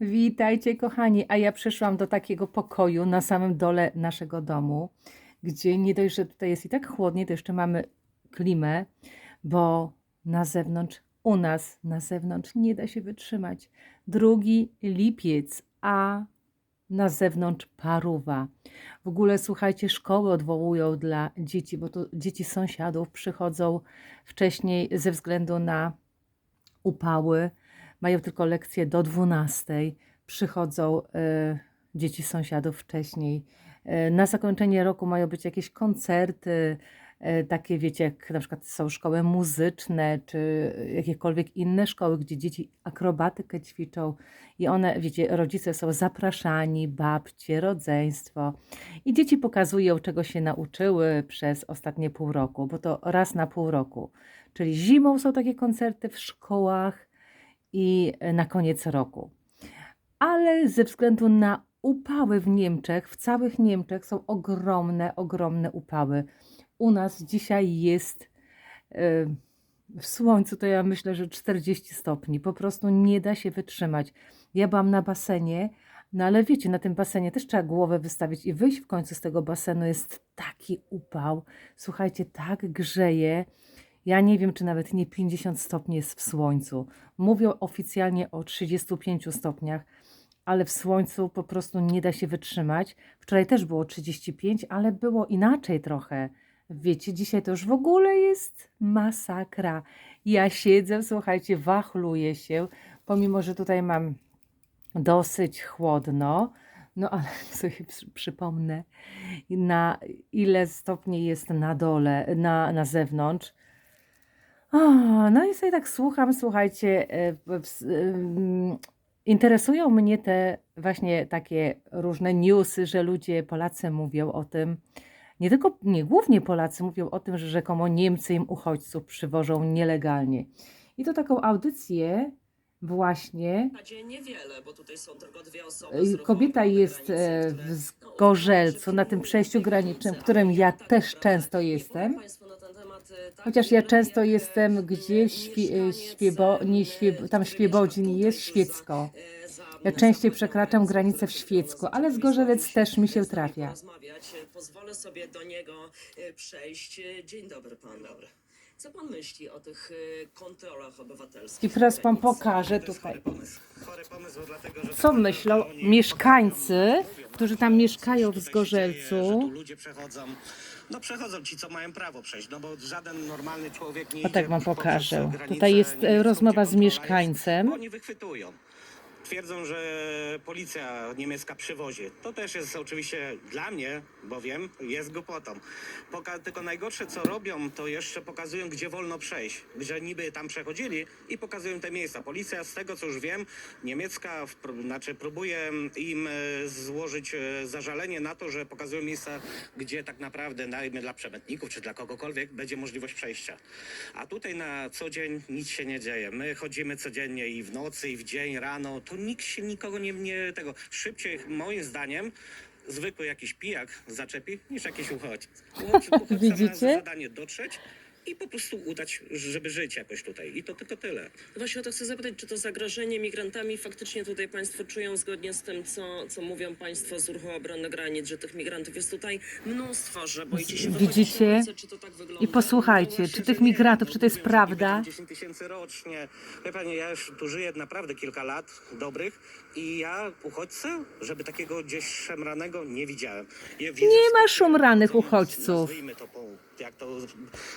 Witajcie, kochani. A ja przyszłam do takiego pokoju na samym dole naszego domu, gdzie nie dość, że tutaj jest i tak chłodnie, to jeszcze mamy klimę, bo na zewnątrz, u nas na zewnątrz nie da się wytrzymać. Drugi lipiec, a na zewnątrz paruwa. W ogóle słuchajcie, szkoły odwołują dla dzieci, bo to dzieci sąsiadów przychodzą wcześniej ze względu na upały mają tylko lekcje do 12. Przychodzą e, dzieci sąsiadów wcześniej. E, na zakończenie roku mają być jakieś koncerty, e, takie wiecie, jak na przykład są szkoły muzyczne, czy jakiekolwiek inne szkoły, gdzie dzieci akrobatykę ćwiczą i one, wiecie, rodzice są zapraszani, babcie, rodzeństwo i dzieci pokazują, czego się nauczyły przez ostatnie pół roku, bo to raz na pół roku. Czyli zimą są takie koncerty w szkołach, i na koniec roku. Ale ze względu na upały w Niemczech, w całych Niemczech są ogromne, ogromne upały. U nas dzisiaj jest e, w słońcu, to ja myślę, że 40 stopni. Po prostu nie da się wytrzymać. Ja byłam na basenie, no ale wiecie, na tym basenie też trzeba głowę wystawić i wyjść w końcu z tego basenu. Jest taki upał. Słuchajcie, tak grzeje. Ja nie wiem, czy nawet nie 50 stopni jest w słońcu. Mówią oficjalnie o 35 stopniach, ale w słońcu po prostu nie da się wytrzymać. Wczoraj też było 35, ale było inaczej trochę. Wiecie, dzisiaj to już w ogóle jest masakra. Ja siedzę, słuchajcie, wachluję się, pomimo, że tutaj mam dosyć chłodno. No ale sobie przy- przypomnę, na ile stopni jest na dole, na, na zewnątrz. O, no i sobie tak słucham, słuchajcie, e, interesują mnie te właśnie takie różne newsy, że ludzie, Polacy mówią o tym, nie tylko, nie, głównie Polacy mówią o tym, że rzekomo Niemcy im uchodźców przywożą nielegalnie. I to taką audycję właśnie zasadzie niewiele, bo tutaj są tylko dwie osoby. z ruchu kobieta jest e, w no, Zgorzelcu, uznają, na tym przejściu granicznym, w którym ja tak też często jestem. Chociaż ja często jestem gdzieś, świe, e, nie świe, tam Świebodzin jest Świecko. Ja częściej przekraczam granicę w Świecku, ale z Wrocławia, też mi się trafia. Pozwolę sobie do niego e, przejść. Dzień dobry pan. Dobry. Co pan myśli o tych e, kontrolach obywatelskich? I teraz To jest tutaj. chory pomysł. Chory pomysł, dlatego, że Co myślą mieszkańcy, którzy tam mieszkają w Zgorzelcu? tu ludzie przechodzą. No przechodzą ci, co mają prawo przejść, no bo żaden normalny człowiek nie O tak wam poprzez pokażę. granicę Tutaj jest e, rozmowa z kontrola mieszkańcem. Jest, oni wychwytują. Twierdzą, że policja niemiecka przywozi. To też jest oczywiście dla mnie, bo wiem, jest głupotą. Poka- tylko najgorsze, co robią, to jeszcze pokazują, gdzie wolno przejść. Że niby tam przechodzili i pokazują te miejsca. Policja, z tego co już wiem, niemiecka znaczy próbuje im e, złożyć e, zażalenie na to, że pokazują miejsca, gdzie tak naprawdę, dla przemytników czy dla kogokolwiek, będzie możliwość przejścia. A tutaj na co dzień nic się nie dzieje. My chodzimy codziennie i w nocy, i w dzień, rano. To nikt się nikogo nie, nie tego. Szybciej, moim zdaniem, zwykły jakiś pijak zaczepi niż jakiś uchodźca. Uchodźca ma Widzicie? zadanie dotrzeć i po prostu udać, żeby żyć jakoś tutaj. I to tylko tyle. Właśnie o to chcę zapytać, czy to zagrożenie migrantami faktycznie tutaj Państwo czują zgodnie z tym, co, co mówią Państwo z ruchu obrony granic, że tych migrantów jest tutaj mnóstwo, że boicie się wychodzić Widzicie? na ulicę, czy to tak wygląda? I posłuchajcie, czy tych migrantów, czy to jest prawda? niby 10 tysięcy rocznie. Wie pani, ja już tu żyję naprawdę kilka lat dobrych i ja uchodźcę, żeby takiego gdzieś szemranego nie widziałem. Ja widzę Nie ma szumranych uchodźców. Nazwijmy to, po, jak to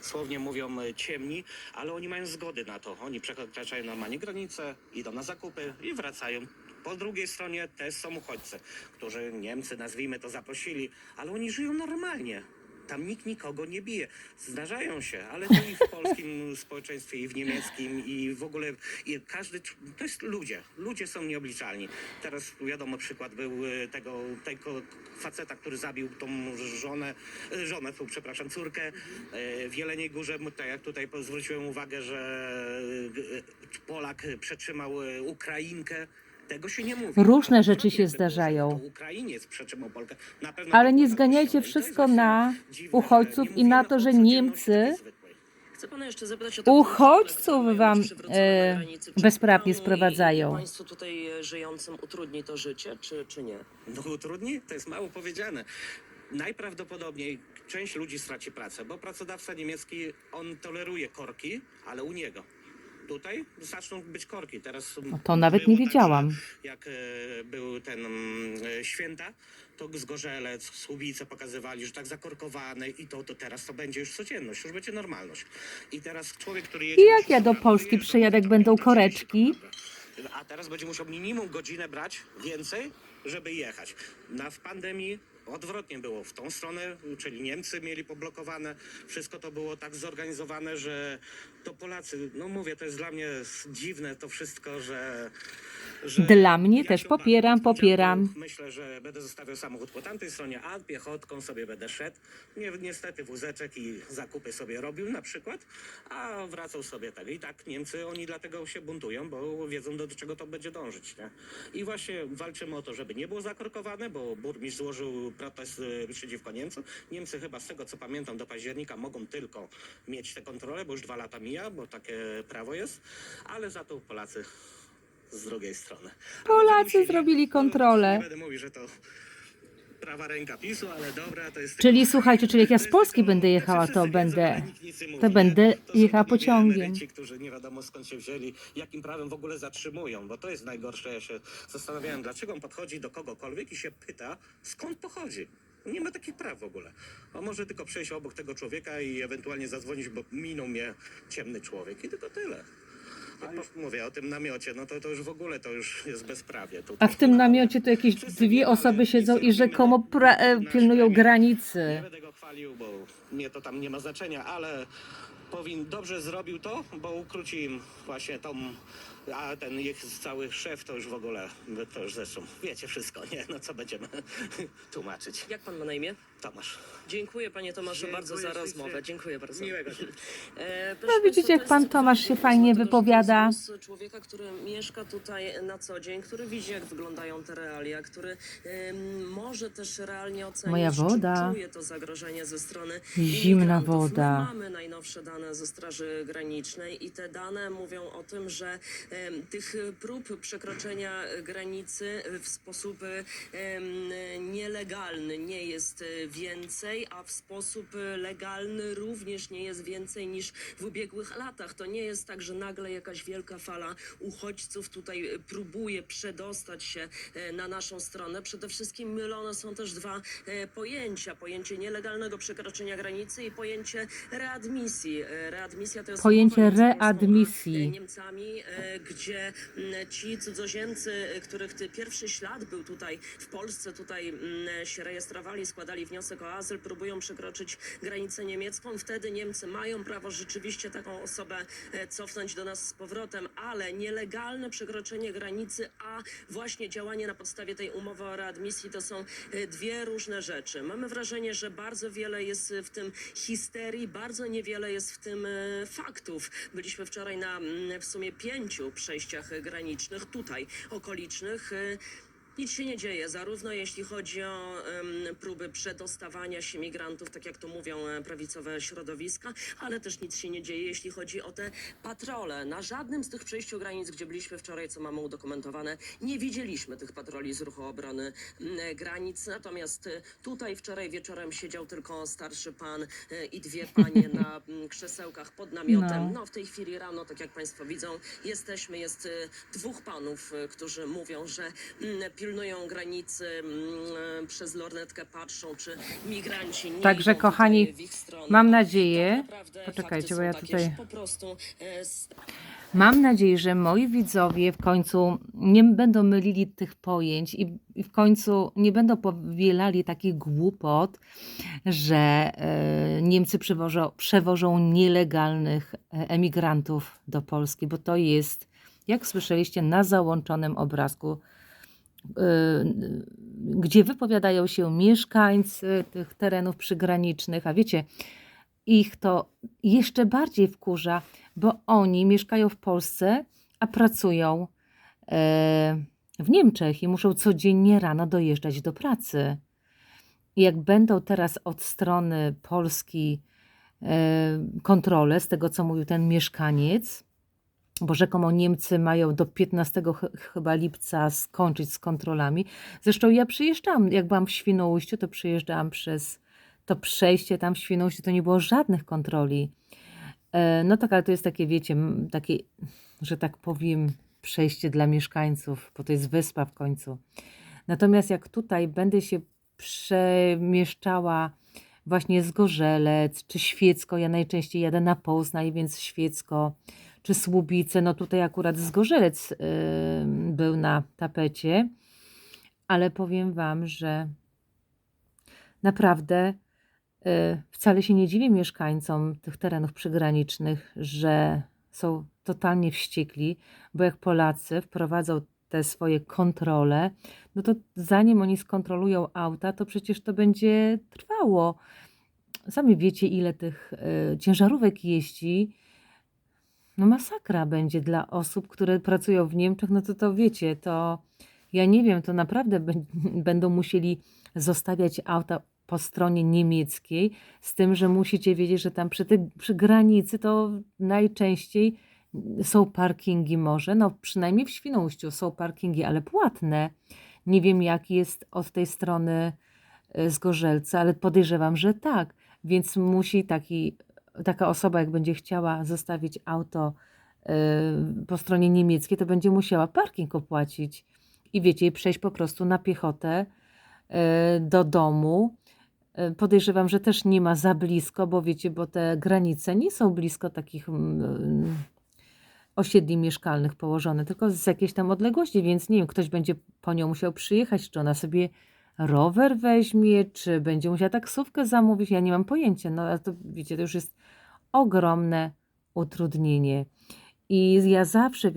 słownie mówią, e, ciemni, ale oni mają zgody na to. Oni przekraczają normalnie granice, idą na zakupy i wracają. Po drugiej stronie też są uchodźcy, którzy Niemcy, nazwijmy to, zaprosili, ale oni żyją normalnie. Tam nikt nikogo nie bije. Zdarzają się, ale to i w polskim społeczeństwie, i w niemieckim, i w ogóle i każdy. To jest ludzie. Ludzie są nieobliczalni. Teraz wiadomo, przykład był e, tego, tego faceta, który zabił tą żonę, e, żonę, tu, przepraszam, córkę e, w Jeleniej Górze. Tak jak tutaj zwróciłem uwagę, że Polak przetrzymał Ukrainkę. Tego się nie mówi. Różne rzeczy się zdarzają. Ale nie zganiajcie wszystko na uchodźców i na to, że Niemcy takiej zwykłej. Chcę pana jeszcze zapytać o te Uchodźców wam, e, bezprawnie sprowadzają. Państwu tutaj e, żyjącym utrudni to życie, czy, czy nie? No utrudni? To jest mało powiedziane. Najprawdopodobniej część ludzi straci pracę, bo pracodawca niemiecki, on toleruje korki, ale u niego. Tutaj zaczną być korki. Teraz No to nawet nie tak, wiedziałam. że jak e, był ten mm, e, święta, to Zgorzelec, Słubice pokazywali, że tak zakorkowane i to, to teraz to będzie już codzienność, już będzie normalność. I teraz człowiek, który jedzie... I jak ja do Polski przyjadę, jak będą koreczki? A teraz będzie musiał minimum godzinę brać więcej, żeby jechać. Na, w pandemii odwrotnie było w tą stronę, czyli Niemcy mieli poblokowane. Wszystko to było tak zorganizowane, że to Polacy, no mówię, to jest dla mnie dziwne to wszystko, że. że Dla mnie też popieram, popieram. Myślę, że będę zostawiał samochód po tamtej stronie, a piechotką sobie będę szedł. Nie, niestety wózeczek i zakupy sobie robił na przykład, a wracał sobie tak. I tak Niemcy, oni dlatego się buntują, bo wiedzą do czego to będzie dążyć. Nie? I właśnie walczymy o to, żeby nie było zakorkowane, bo burmistrz złożył protest y, przeciwko Niemcom. Niemcy chyba z tego co pamiętam do października mogą tylko mieć te kontrole, bo już dwa lata mija, bo takie prawo jest, ale za to Polacy z drugiej strony. Polacy zrobili kontrolę. Nie będę mówił, że to prawa ręka PiSu, ale dobra, to jest... Czyli słuchajcie, czyli jak ja z Polski będę jechała, to będę, to będę jechała pociągiem. emeryci, którzy nie wiadomo skąd się wzięli, jakim prawem w ogóle zatrzymują, bo to jest najgorsze. Ja się zastanawiałem, dlaczego on podchodzi do kogokolwiek i się pyta, skąd pochodzi. Nie ma takich praw w ogóle. On może tylko przejść obok tego człowieka i ewentualnie zadzwonić, bo minął mnie ciemny człowiek i tylko tyle. Mówię o tym namiocie, no to, to już w ogóle to już jest bezprawie. To, A w tym namiocie to jakieś dwie osoby siedzą i rzekomo pra- e, pilnują Nie granicy. będę go chwalił, bo mnie to tam nie ma znaczenia, ale powin, dobrze zrobił to, bo ukróci im właśnie tą, a ten ich cały szef to już w ogóle, to już zresztą wiecie wszystko, nie? No co będziemy tłumaczyć. Jak pan ma na imię? Tomasz. Dziękuję panie Tomaszu Dziękuję bardzo za ślicznie. rozmowę. Dziękuję bardzo. Miłego dnia. E, No widzicie, państwa, jak to pan jest Tomasz się fajnie tego, że wypowiada. to jest głos człowieka, który mieszka tutaj na co dzień, który widzi jak wyglądają te realia, który em, może też realnie ocenić, Moja woda. czy czuje to zagrożenie ze strony Zimna imigrantów. woda. My mamy najnowsze dane ze Straży Granicznej i te dane mówią o tym, że em, tych prób przekroczenia granicy w sposób nielegalny nie jest więcej, a w sposób legalny również nie jest więcej niż w ubiegłych latach. To nie jest tak, że nagle jakaś wielka fala uchodźców tutaj próbuje przedostać się e, na naszą stronę. Przede wszystkim mylone są też dwa e, pojęcia. Pojęcie nielegalnego przekroczenia granicy i pojęcie readmisji. E, Readmisja to jest Pojęcie readmisji. Niemcami, gdzie mm, ci cudzoziemcy, których pierwszy ślad był tutaj w Polsce, tutaj mm, się rejestrowali, składali wniosek o azyl, próbują przekroczyć granicę niemiecką. Wtedy Niemcy mają prawo rzeczywiście taką osobę e, cofnąć do nas z powrotem, ale nielegalne przekroczenie granicy, a właśnie działanie na podstawie tej umowy o readmisji to są e, dwie różne rzeczy. Mamy wrażenie, że bardzo wiele jest w tym histerii, bardzo niewiele jest w tym e, faktów. Byliśmy wczoraj na mm, w sumie pięciu przejściach granicznych, tutaj okolicznych. E, nic się nie dzieje, zarówno jeśli chodzi o em, próby przedostawania się migrantów, tak jak to mówią e, prawicowe środowiska, ale też nic się nie dzieje, jeśli chodzi o te patrole. Na żadnym z tych przejściu granic, gdzie byliśmy wczoraj, co mamy udokumentowane, nie widzieliśmy tych patroli z ruchu obrony m, granic. Natomiast e, tutaj wczoraj wieczorem siedział tylko starszy pan e, i dwie panie na m, krzesełkach pod namiotem. No. No, w tej chwili rano, tak jak Państwo widzą, jesteśmy, jest e, dwóch panów, e, którzy mówią, że mm, pilnują granicy, mm, przez lornetkę patrzą, czy migranci nie Także, idą kochani, tutaj w ich stronę. mam nadzieję- tak naprawdę poczekajcie, fakty bo ja takie, tutaj- że Po prostu e, s- Mam nadzieję, że moi widzowie w końcu nie będą mylili tych pojęć i i w końcu nie będą powielali takich głupot, że e, Niemcy przewożą, przewożą nielegalnych e, emigrantów do Polski, bo to jest, jak słyszeliście, na załączonym obrazku, gdzie wypowiadają się mieszkańcy tych terenów przygranicznych, a wiecie, ich to jeszcze bardziej wkurza, bo oni mieszkają w Polsce, a pracują e, w Niemczech i muszą codziennie rano dojeżdżać do pracy. Jak będą teraz od strony Polski e, kontrolę, z tego co mówił ten mieszkaniec, bo rzekomo Niemcy mają do 15 ch- chyba lipca skończyć z kontrolami. Zresztą ja przyjeżdżałam, jak byłam w Świnoujściu, to przyjeżdżałam przez to przejście tam w Świnoujściu, to nie było żadnych kontroli. E, No tak, ale to jest takie, wiecie, takie, że tak powiem, przejście dla mieszkańców, bo to jest wyspa w końcu. Natomiast jak tutaj będę się przemieszczała właśnie z Gorzelec czy Świecko, ja najczęściej jadę na Poznań, więc Świecko czy Słubice, no tutaj akurat z Gorzelec y, był na tapecie, ale powiem Wam, że naprawdę y, wcale się nie dziwię mieszkańcom tych terenów przygranicznych, że są totalnie wściekli, bo jak Polacy wprowadzą te swoje kontrole, no to zanim oni skontrolują auta, to przecież to będzie trwało. Sami wiecie, ile tych y, ciężarówek jeździ. No masakra będzie dla osób, które pracują w Niemczech, no to to wiecie, to ja nie wiem, to naprawdę bę- będą musieli zostawiać auta po stronie niemieckiej, z tym, że musicie wiedzieć, że tam przy, tej, przy granicy to najczęściej są parkingi może, no przynajmniej w Świnoujściu są parkingi, ale płatne. Nie wiem, jak jest od tej strony y, z Gorzelca, ale podejrzewam, że tak. Więc musi taki, taka osoba, jak będzie chciała zostawić auto y, po stronie niemieckiej, to będzie musiała parking opłacić. I wiecie, i przejść po prostu na piechotę y, do domu. Y, Podejrzewam, że też nie ma za blisko, bo wiecie, bo te granice nie są blisko takich mm, osiedli mieszkalnych położone, tylko z jakiejś tam odległości, więc nie wiem, ktoś będzie po nią musiał przyjechać, czy ona sobie rower weźmie, czy będzie musiała taksówkę zamówić, ja nie mam pojęcia, no ale to wiecie, to już jest ogromne utrudnienie. I ja zawsze,